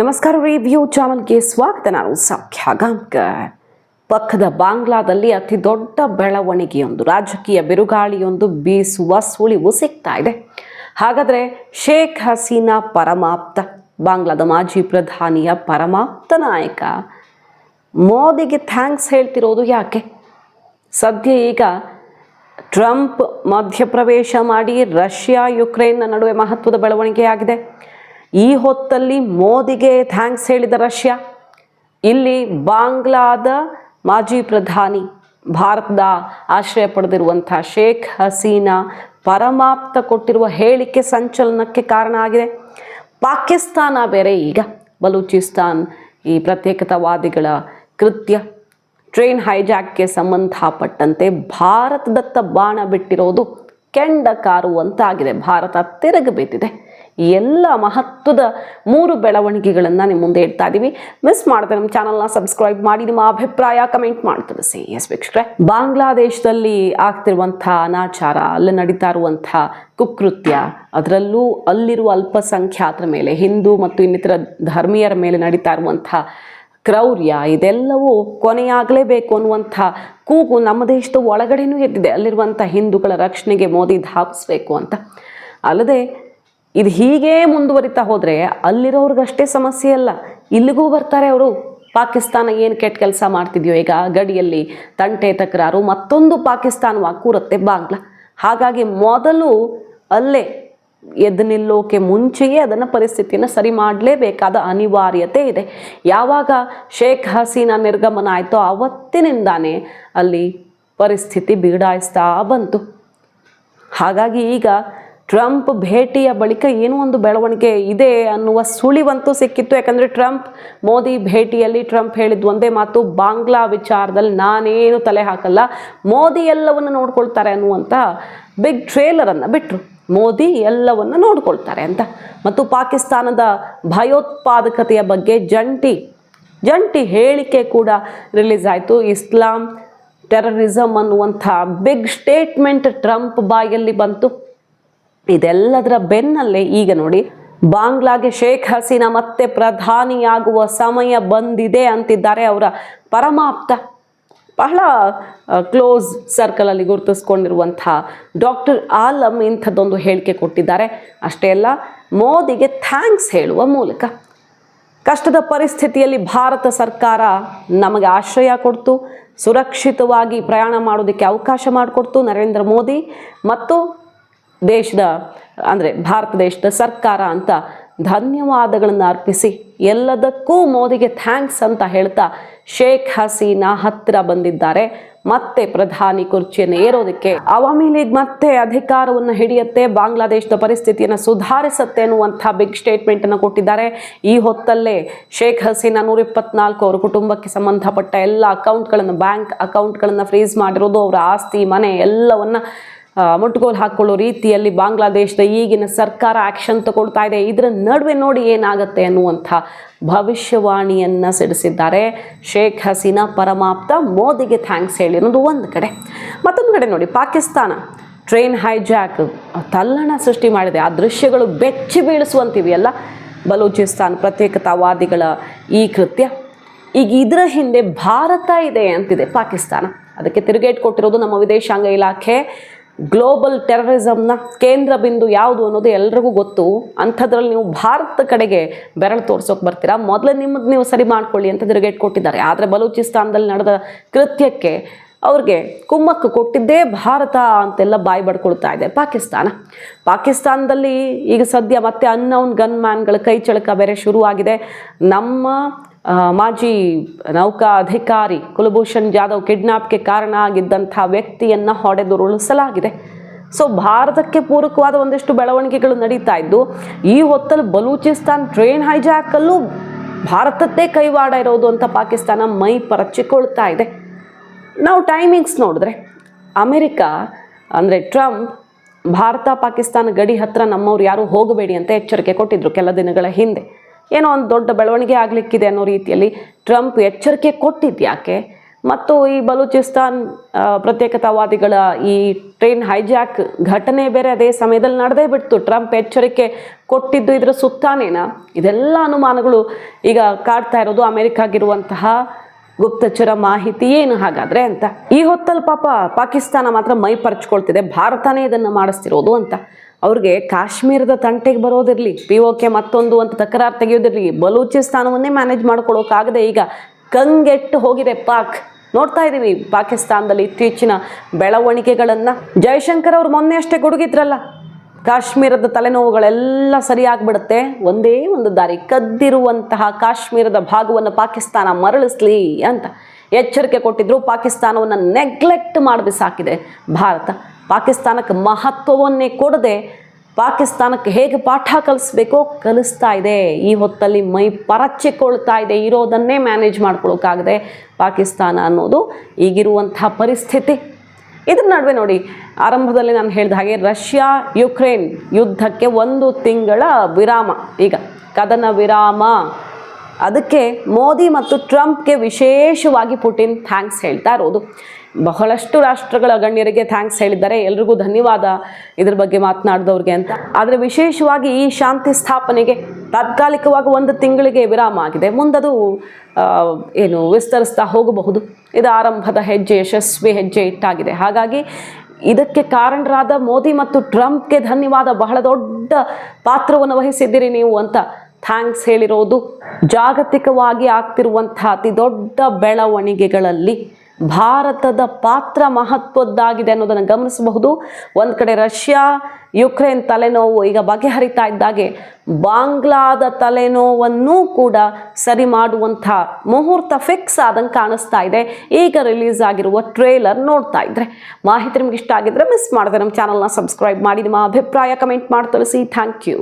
ನಮಸ್ಕಾರ ರಿವ್ಯೂ ಚಾನಲ್ಗೆ ಸ್ವಾಗತ. ನಾನು ಸೌಖ್ಯ ಗಾಂಕರ್ ಪಕ್ಕದ ಬಾಂಗ್ಲಾದಲ್ಲಿ ಅತಿ ದೊಡ್ಡ ಬೆಳವಣಿಗೆಯೊಂದು, ರಾಜಕೀಯ ಬಿರುಗಾಳಿಯೊಂದು ಬೀಸುವ ಸುಳಿವು ಸಿಗ್ತಾ ಇದೆ. ಹಾಗಾದರೆ ಶೇಖ್ ಹಸೀನಾ ಪರಮಾಪ್ತ, ಬಾಂಗ್ಲಾದ ಮಾಜಿ ಪ್ರಧಾನಿಯ ಪರಮಾಪ್ತ ನಾಯಕ, ಮೋದಿಗೆ ಥ್ಯಾಂಕ್ಸ್ ಹೇಳ್ತಿರೋದು ಯಾಕೆ? ಸದ್ಯ ಈಗ ಟ್ರಂಪ್ ಮಧ್ಯಪ್ರವೇಶ ಮಾಡಿ ರಷ್ಯಾ ಯುಕ್ರೇನ್ನ ನಡುವೆ ಮಹತ್ವದ ಬೆಳವಣಿಗೆಯಾಗಿದೆ. ಈ ಹೊತ್ತಲ್ಲಿ ಮೋದಿಗೆ ಥ್ಯಾಂಕ್ಸ್ ಹೇಳಿದ ರಷ್ಯಾ. ಇಲ್ಲಿ ಬಾಂಗ್ಲಾದ ಮಾಜಿ ಪ್ರಧಾನಿ ಭಾರತದ ಆಶ್ರಯ ಪಡೆದಿರುವಂಥ ಶೇಖ್ ಹಸೀನಾ ಪರಮಾಪ್ತ ಕೊಟ್ಟಿರುವ ಹೇಳಿಕೆ ಸಂಚಲನಕ್ಕೆ ಕಾರಣ ಆಗಿದೆ. ಪಾಕಿಸ್ತಾನ ಬೇರೆ ಈಗ ಬಲೂಚಿಸ್ತಾನ್ ಈ ಪ್ರತ್ಯೇಕತಾವಾದಿಗಳ ಕೃತ್ಯ. ಟ್ರೈನ್ ಹೈಜಾಕ್ಗೆ ಸಂಬಂಧಪಟ್ಟಂತೆ ಭಾರತದತ್ತ ಬಾಣ ಬಿಟ್ಟಿರೋದು ಕೆಂಡ ಕಾರುವಂತಾಗಿದೆ ಭಾರತ ತಿರುಗಬೇತಿದೆ ಎಲ್ಲ ಮಹತ್ವದ ಮೂರು ಬೆಳವಣಿಗೆಗಳನ್ನು ನಿಮ್ಮ ಮುಂದೆ ಇಡ್ತಾ ಇದ್ದೀವಿ ಮಿಸ್ ಮಾಡದೆ ನಮ್ಮ ಚಾನಲ್ನ ಸಬ್ಸ್ಕ್ರೈಬ್ ಮಾಡಿ, ನಿಮ್ಮ ಅಭಿಪ್ರಾಯ ಕಮೆಂಟ್ ಮಾಡಿ ತಿಳಿಸಿ. ಎಸ್ ವೀಕ್ಷಕರೇ, ಬಾಂಗ್ಲಾದೇಶದಲ್ಲಿ ಆಗ್ತಿರುವಂಥ ಅನಾಚಾರ, ಅಲ್ಲಿ ನಡೀತಾ ಇರುವಂಥ ಕುಕೃತ್ಯ, ಅದರಲ್ಲೂ ಅಲ್ಲಿರುವ ಅಲ್ಪಸಂಖ್ಯಾತರ ಮೇಲೆ, ಹಿಂದೂ ಮತ್ತು ಇನ್ನಿತರ ಧರ್ಮೀಯರ ಮೇಲೆ ನಡೀತಾ ಇರುವಂಥ ಕ್ರೌರ್ಯ, ಇದೆಲ್ಲವೂ ಕೊನೆಯಾಗಲೇಬೇಕು ಅನ್ನುವಂಥ ಕೂಗು ನಮ್ಮ ದೇಶದ ಒಳಗಡೆಯೂ ಎದ್ದಿದೆ. ಅಲ್ಲಿರುವಂಥ ಹಿಂದೂಗಳ ರಕ್ಷಣೆಗೆ ಮೋದಿ ಧಾಪಿಸ್ಬೇಕು ಅಂತ. ಅಲ್ಲದೆ ಇದು ಹೀಗೇ ಮುಂದುವರಿತಾ ಹೋದರೆ ಅಲ್ಲಿರೋರ್ಗಷ್ಟೇ ಸಮಸ್ಯೆ ಅಲ್ಲ. ಇಲ್ಲಿಗೂ ಬರ್ತಾರೆ ಅವರು. ಪಾಕಿಸ್ತಾನ ಏನು ಕೆಟ್ಟ ಕೆಲಸ ಮಾಡ್ತಿದ್ಯೋ ಈಗ ಗಡಿಯಲ್ಲಿ ತಂಟೆ ತಕರಾರು, ಮತ್ತೊಂದು ಪಾಕಿಸ್ತಾನವಾಗಿ ಕೂರುತ್ತೆ ಬಾಗ್ಲ. ಹಾಗಾಗಿ ಮೊದಲು ಅಲ್ಲೇ ಎದ್ದು ನಿಲ್ಲೋಕೆ ಮುಂಚೆಯೇ ಅದನ್ನು ಪರಿಸ್ಥಿತಿಯನ್ನು ಸರಿ ಮಾಡಲೇಬೇಕಾದ ಅನಿವಾರ್ಯತೆ ಇದೆ. ಯಾವಾಗ ಶೇಖ್ ಹಸೀನಾ ನಿರ್ಗಮನ ಆಯಿತೋ ಆವತ್ತಿನಿಂದಾನೇ ಅಲ್ಲಿ ಪರಿಸ್ಥಿತಿ ಬಿಗಡಾಯಿಸ್ತಾ ಬಂತು. ಹಾಗಾಗಿ ಈಗ ಟ್ರಂಪ್ ಭೇಟಿಯ ಬಳಿಕ ಏನೋ ಒಂದು ಬೆಳವಣಿಗೆ ಇದೆ ಅನ್ನುವ ಸುಳಿವಂತೂ ಸಿಕ್ಕಿತ್ತು. ಯಾಕಂದರೆ ಟ್ರಂಪ್ ಮೋದಿ ಭೇಟಿಯಲ್ಲಿ ಟ್ರಂಪ್ ಹೇಳಿದ್ದು ಒಂದೇ ಮಾತು, ಬಾಂಗ್ಲಾ ವಿಚಾರದಲ್ಲಿ ನಾನೇನು ತಲೆ ಹಾಕಲ್ಲ, ಮೋದಿ ಎಲ್ಲವನ್ನು ನೋಡ್ಕೊಳ್ತಾರೆ ಅನ್ನುವಂಥ ಬಿಗ್ ಟ್ರೇಲರನ್ನು ಬಿಟ್ಟರು ಮೋದಿ ಎಲ್ಲವನ್ನು ನೋಡ್ಕೊಳ್ತಾರೆ ಅಂತ. ಮತ್ತು ಪಾಕಿಸ್ತಾನದ ಭಯೋತ್ಪಾದಕತೆಯ ಬಗ್ಗೆ ಜಂಟಿ ಜಂಟಿ ಹೇಳಿಕೆ ಕೂಡ ರಿಲೀಸ್ ಆಯಿತು. ಇಸ್ಲಾಂ ಟೆರರಿಸಮ್ ಅನ್ನುವಂಥ ಬಿಗ್ ಸ್ಟೇಟ್ಮೆಂಟ್ ಟ್ರಂಪ್ ಬಾಯಲ್ಲಿ ಬಂತು. ಇದೆಲ್ಲದರ ಬೆನ್ನಲ್ಲೇ ಈಗ ನೋಡಿ, ಬಾಂಗ್ಲಾಗೆ ಶೇಖ್ ಹಸೀನಾ ಮತ್ತೆ ಪ್ರಧಾನಿಯಾಗುವ ಸಮಯ ಬಂದಿದೆ ಅಂತಿದ್ದಾರೆ ಅವರ ಪರಮಾಪ್ತ. ಬಹಳ ಕ್ಲೋಸ್ ಸರ್ಕಲಲ್ಲಿ ಗುರುತಿಸ್ಕೊಂಡಿರುವಂಥ ಡಾಕ್ಟರ್ ಆಲಂ ಇಂಥದ್ದೊಂದು ಹೇಳಿಕೆ ಕೊಟ್ಟಿದ್ದಾರೆ. ಅಷ್ಟೇ ಅಲ್ಲ, ಮೋದಿಗೆ ಥ್ಯಾಂಕ್ಸ್ ಹೇಳುವ ಮೂಲಕ. ಕಷ್ಟದ ಪರಿಸ್ಥಿತಿಯಲ್ಲಿ ಭಾರತ ಸರ್ಕಾರ ನಮಗೆ ಆಶ್ರಯ ಕೊಡ್ತು, ಸುರಕ್ಷಿತವಾಗಿ ಪ್ರಯಾಣ ಮಾಡೋದಕ್ಕೆ ಅವಕಾಶ ಮಾಡಿಕೊಡ್ತು ನರೇಂದ್ರ ಮೋದಿ. ಮತ್ತು ದೇಶದ, ಅಂದರೆ ಭಾರತ ದೇಶದ ಸರ್ಕಾರ ಅಂತ ಧನ್ಯವಾದಗಳನ್ನು ಅರ್ಪಿಸಿ ಎಲ್ಲದಕ್ಕೂ ಮೋದಿಗೆ ಥ್ಯಾಂಕ್ಸ್ ಅಂತ ಹೇಳ್ತಾ ಶೇಖ್ ಹಸೀನಾ ಹತ್ತಿರ ಬಂದಿದ್ದಾರೆ. ಮತ್ತೆ ಪ್ರಧಾನಿ ಕುರ್ಚಿಯನ್ನು ಏರೋದಕ್ಕೆ ಅವಾಮಿ ಲೀಗ್ ಮತ್ತೆ ಅಧಿಕಾರವನ್ನು ಹಿಡಿಯುತ್ತೆ, ಬಾಂಗ್ಲಾದೇಶದ ಪರಿಸ್ಥಿತಿಯನ್ನು ಸುಧಾರಿಸುತ್ತೆ ಅನ್ನುವಂಥ ಬಿಗ್ ಸ್ಟೇಟ್ಮೆಂಟನ್ನು ಕೊಟ್ಟಿದ್ದಾರೆ. ಈ ಹೊತ್ತಲ್ಲೇ ಶೇಖ್ ಹಸೀನಾ ನೂರ ಇಪ್ಪತ್ನಾಲ್ಕು ಅವರ ಕುಟುಂಬಕ್ಕೆ ಸಂಬಂಧಪಟ್ಟ ಎಲ್ಲ ಅಕೌಂಟ್ಗಳನ್ನು ಬ್ಯಾಂಕ್ ಅಕೌಂಟ್ಗಳನ್ನು ಫ್ರೀಸ್ ಮಾಡಿರೋದು, ಅವರ ಆಸ್ತಿ, ಮನೆ ಎಲ್ಲವನ್ನ ಮುಟ್ಟುಗೋಲು ಹಾಕ್ಕೊಳ್ಳೋ ರೀತಿಯಲ್ಲಿ ಬಾಂಗ್ಲಾದೇಶದ ಈಗಿನ ಸರ್ಕಾರ ಆ್ಯಕ್ಷನ್ ತಗೊಳ್ತಾ ಇದೆ. ಇದರ ನಡುವೆ ನೋಡಿ ಏನಾಗುತ್ತೆ ಅನ್ನುವಂಥ ಭವಿಷ್ಯವಾಣಿಯನ್ನು ಸಿಡಿಸಿದ್ದಾರೆ ಶೇಖ್ ಹಸೀನಾ, ಪರಮಾಪ್ತ. ಮೋದಿಗೆ ಥ್ಯಾಂಕ್ಸ್ ಹೇಳಿ ಅನ್ನೋದು ಒಂದು ಕಡೆ. ಮತ್ತೊಂದು ಕಡೆ ನೋಡಿ, ಪಾಕಿಸ್ತಾನ ಟ್ರೈನ್ ಹೈಜಾಕ್ ತಲ್ಲಣ ಸೃಷ್ಟಿ ಮಾಡಿದೆ. ಆ ದೃಶ್ಯಗಳು ಬೆಚ್ಚಿ ಬೀಳಿಸುವಂತಿವೆಯಲ್ಲ ಬಲೂಚಿಸ್ತಾನ್ ಪ್ರತ್ಯೇಕತಾವಾದಿಗಳ ಈ ಕೃತ್ಯ. ಈಗ ಇದರ ಹಿಂದೆ ಭಾರತ ಇದೆ ಅಂತಿದೆ ಪಾಕಿಸ್ತಾನ. ಅದಕ್ಕೆ ತಿರುಗೇಟ್ ಕೊಟ್ಟಿರೋದು ನಮ್ಮ ವಿದೇಶಾಂಗ ಇಲಾಖೆ. ಗ್ಲೋಬಲ್ ಟೆರರಿಸಮ್ನ ಕೇಂದ್ರ ಬಿಂದು ಯಾವುದು ಅನ್ನೋದು ಎಲ್ರಿಗೂ ಗೊತ್ತು. ಅಂಥದ್ರಲ್ಲಿ ನೀವು ಭಾರತ ಕಡೆಗೆ ಬೆರಳು ತೋರ್ಸೋಕೆ ಬರ್ತೀರಾ? ಮೊದಲೇ ನಿಮ್ಮದು ನೀವು ಸರಿ ಮಾಡ್ಕೊಳ್ಳಿ ಅಂತ ತಿರುಗೇಟ್ ಕೊಟ್ಟಿದ್ದಾರೆ. ಆದರೆ ಬಲೂಚಿಸ್ತಾನದಲ್ಲಿ ನಡೆದ ಕೃತ್ಯಕ್ಕೆ ಅವ್ರಿಗೆ ಕುಮ್ಮಕ್ಕು ಕೊಟ್ಟಿದ್ದೇ ಭಾರತ ಅಂತೆಲ್ಲ ಬಾಯಿ ಬಡ್ಕೊಳ್ತಾ ಇದೆ. ಪಾಕಿಸ್ತಾನ. ಪಾಕಿಸ್ತಾನದಲ್ಲಿ ಈಗ ಸದ್ಯ ಮತ್ತೆ ಅನ್ನೌನ್ ಗನ್ ಮ್ಯಾನ್ಗಳ ಕೈ ಚಳಕ ಬೇರೆ ಶುರುವಾಗಿದೆ. ನಮ್ಮ ಮಾಜಿ ನೌಕಾ ಅಧಿಕಾರಿ ಕುಲಭೂಷಣ್ ಜಾಧವ್ ಕಿಡ್ನಾಪ್ಗೆ ಕಾರಣ ಆಗಿದ್ದಂಥ ವ್ಯಕ್ತಿಯನ್ನು ಹೊಡೆದುರುಳಿಸಲಾಗಿದೆ ಸೊ, ಭಾರತಕ್ಕೆ ಪೂರಕವಾದ ಒಂದಿಷ್ಟು ಬೆಳವಣಿಗೆಗಳು ನಡೀತಾ ಇದ್ದು, ಈ ಹೊತ್ತಲ್ಲಿ ಬಲೂಚಿಸ್ತಾನ್ ಟ್ರೈನ್ ಹೈಜಾಕಲ್ಲೂ ಭಾರತದ್ದೇ ಕೈವಾಡ ಇರೋದು ಅಂತ ಪಾಕಿಸ್ತಾನ ಮೈ ಪರಚಿಕೊಳ್ತಾ ಇದೆ. ನಾವು ಟೈಮಿಂಗ್ಸ್ ನೋಡಿದ್ರೆ, ಅಮೆರಿಕ ಅಂದರೆ ಟ್ರಂಪ್ ಭಾರತ ಪಾಕಿಸ್ತಾನ ಗಡಿ ಹತ್ರ ನಮ್ಮವ್ರು ಯಾರೂ ಹೋಗಬೇಡಿ ಅಂತ ಎಚ್ಚರಿಕೆ ಕೊಟ್ಟಿದ್ರು ಕೆಲ ದಿನಗಳ ಹಿಂದೆ. ಏನೋ ಒಂದು ದೊಡ್ಡ ಬೆಳವಣಿಗೆ ಆಗಲಿಕ್ಕಿದೆ ಅನ್ನೋ ರೀತಿಯಲ್ಲಿ ಟ್ರಂಪ್ ಎಚ್ಚರಿಕೆ ಕೊಟ್ಟಿದ್ದು ಯಾಕೆ ಮತ್ತು ಈ ಬಲೂಚಿಸ್ತಾನ್ ಪ್ರತ್ಯೇಕತಾವಾದಿಗಳ ಈ ಟ್ರೈನ್ ಹೈಜಾಕ್ ಘಟನೆ ಬೇರೆ ಅದೇ ಸಮಯದಲ್ಲಿ ನಡೆದೇ ಬಿಡ್ತು. ಟ್ರಂಪ್ ಎಚ್ಚರಿಕೆ ಕೊಟ್ಟಿದ್ದು ಇದರ ಸುತ್ತಾನೇನಾ? ಇದೆಲ್ಲ ಅನುಮಾನಗಳು ಈಗ ಕಾಡ್ತಾ ಇರೋದು ಅಮೆರಿಕಾಗಿರುವಂತಹ ಗುಪ್ತಚರ ಮಾಹಿತಿ ಏನು ಹಾಗಾದ್ರೆ ಅಂತ. ಈ ಹೊತ್ತಲ್ಲಿ ಪಾಪ ಪಾಕಿಸ್ತಾನ ಮಾತ್ರ ಮೈ ಪರ್ಚ್ಕೊಳ್ತಿದೆ. ಭಾರತನೇ ಇದನ್ನು ಮಾಡಿಸ್ತಿರೋದು ಅಂತ. ಅವ್ರಿಗೆ ಕಾಶ್ಮೀರದ ತಂಟೆಗೆ ಬರೋದಿರಲಿ ಪಿ ಕೆ ಮತ್ತೊಂದು ಅಂತ ತಕರಾರು ತೆಗೆಯೋದಿರಲಿ ಬಲೂಚಿಸ್ತಾನವನ್ನೇ ಮ್ಯಾನೇಜ್ ಮಾಡ್ಕೊಳ್ಳೋಕ್ಕಾಗದೆ ಈಗ ಕಂಗೆಟ್ಟು ಹೋಗಿದೆ ಪಾಕ್. ನೋಡ್ತಾ ಇದ್ದೀವಿ ಪಾಕಿಸ್ತಾನದಲ್ಲಿ ಇತ್ತೀಚಿನ ಬೆಳವಣಿಗೆಗಳನ್ನು. ಜಯಶಂಕರ್ ಅವ್ರು ಮೊನ್ನೆ ಅಷ್ಟೇ ಗುಡುಗಿದ್ರಲ್ಲ, ಕಾಶ್ಮೀರದ ತಲೆನೋವುಗಳೆಲ್ಲ ಸರಿಯಾಗ್ಬಿಡುತ್ತೆ, ಒಂದೇ ಒಂದು ದಾರಿ, ಕದ್ದಿರುವಂತಹ ಕಾಶ್ಮೀರದ ಭಾಗವನ್ನು ಪಾಕಿಸ್ತಾನ ಮರಳಿಸ್ಲಿ ಅಂತ. ಎಚ್ಚರಿಕೆ ಕೊಟ್ಟಿದ್ರು. ಪಾಕಿಸ್ತಾನವನ್ನು ನೆಗ್ಲೆಕ್ಟ್ ಮಾಡಿ ಸಾಕಿದೆ ಭಾರತ ಪಾಕಿಸ್ತಾನಕ್ಕೆ ಮಹತ್ವವನ್ನೇ ಕೊಡದೆ ಪಾಕಿಸ್ತಾನಕ್ಕೆ ಹೇಗೆ ಪಾಠ ಕಲಿಸ್ಬೇಕೋ ಕಲಿಸ್ತಾ ಇದೆ. ಈ ಹೊತ್ತಲ್ಲಿ ಮೈ ಪರಚಿಕೊಳ್ತಾ ಇದೆ. ಇರೋದನ್ನೇ ಮ್ಯಾನೇಜ್ ಮಾಡ್ಕೊಳ್ಳೋಕ್ಕಾಗದೆ ಪಾಕಿಸ್ತಾನ ಅನ್ನೋದು ಈಗಿರುವಂತಹ ಪರಿಸ್ಥಿತಿ. ಇದ್ರ ನಡುವೆ ನೋಡಿ, ಆರಂಭದಲ್ಲಿ ನಾನು ಹೇಳಿದ ಹಾಗೆ ರಷ್ಯಾ ಯುಕ್ರೇನ್ ಯುದ್ಧಕ್ಕೆ ಒಂದು ತಿಂಗಳ ವಿರಾಮ. ಈಗ ಕದನ ವಿರಾಮ. ಅದಕ್ಕೆ ಮೋದಿ ಮತ್ತು ಟ್ರಂಪ್ಗೆ ವಿಶೇಷವಾಗಿ ಪುಟಿನ್ ಥ್ಯಾಂಕ್ಸ್ ಹೇಳ್ತಾ ಇರೋದು. ಬಹಳಷ್ಟು ರಾಷ್ಟ್ರಗಳ ಗಣ್ಯರಿಗೆ ಥ್ಯಾಂಕ್ಸ್ ಹೇಳಿದ್ದಾರೆ. ಎಲ್ರಿಗೂ ಧನ್ಯವಾದ ಇದ್ರ ಬಗ್ಗೆ ಮಾತನಾಡಿದವ್ರಿಗೆ ಅಂತ. ಆದರೆ ವಿಶೇಷವಾಗಿ ಈ ಶಾಂತಿ ಸ್ಥಾಪನೆಗೆ ತಾತ್ಕಾಲಿಕವಾಗಿ ಒಂದು ತಿಂಗಳಿಗೆ ವಿರಾಮ ಆಗಿದೆ. ಮುಂದದು ಏನು ವಿಸ್ತರಿಸ್ತಾ ಹೋಗಬಹುದು. ಇದು ಆರಂಭದ ಹೆಜ್ಜೆ, ಯಶಸ್ವಿ ಹೆಜ್ಜೆ ಇಟ್ಟಾಗಿದೆ. ಹಾಗಾಗಿ ಇದಕ್ಕೆ ಕಾರಣರಾದ ಮೋದಿ ಮತ್ತು ಟ್ರಂಪ್ಗೆ ಧನ್ಯವಾದ. ಬಹಳ ದೊಡ್ಡ ಪಾತ್ರವನ್ನು ವಹಿಸಿದ್ದೀರಿ ನೀವು ಅಂತ ಥ್ಯಾಂಕ್ಸ್ ಹೇಳಿರೋದು. ಜಾಗತಿಕವಾಗಿ ಆಗ್ತಿರುವಂತಹ ಅತಿ ದೊಡ್ಡ ಬೆಳವಣಿಗೆಗಳಲ್ಲಿ ಭಾರತದ ಪಾತ್ರ ಮಹತ್ವದ್ದಾಗಿದೆ ಅನ್ನೋದನ್ನು ಗಮನಿಸಬಹುದು. ಒಂದು ಕಡೆ ರಷ್ಯಾ, ಯುಕ್ರೇನ್ ತಲೆನೋವು ಈಗ ಬಗೆಹರಿತಾ ಇದ್ದಾಗೆ. ಬಾಂಗ್ಲಾದ ತಲೆನೋವನ್ನು ಕೂಡ ಸರಿ ಮಾಡುವಂಥ ಮುಹೂರ್ತ ಫಿಕ್ಸ್ ಆದಂಗೆ ಕಾಣಿಸ್ತಾ ಇದೆ. ಈಗ ರಿಲೀಸ್ ಆಗಿರುವ ಟ್ರೇಲರ್ ನೋಡ್ತಾ ಇದ್ರೆ. ಮಾಹಿತಿ ನಿಮ್ಗೆ ಇಷ್ಟ ಆಗಿದ್ರೆ ಮಿಸ್ ಮಾಡಿದೆ ನಮ್ಮ ಚಾನಲ್ನ ಸಬ್ಸ್ಕ್ರೈಬ್ ಮಾಡಿ. ನಿಮ್ಮ ಅಭಿಪ್ರಾಯ ಕಮೆಂಟ್ ಮಾಡಿ ತಿಳಿಸಿ. Thank you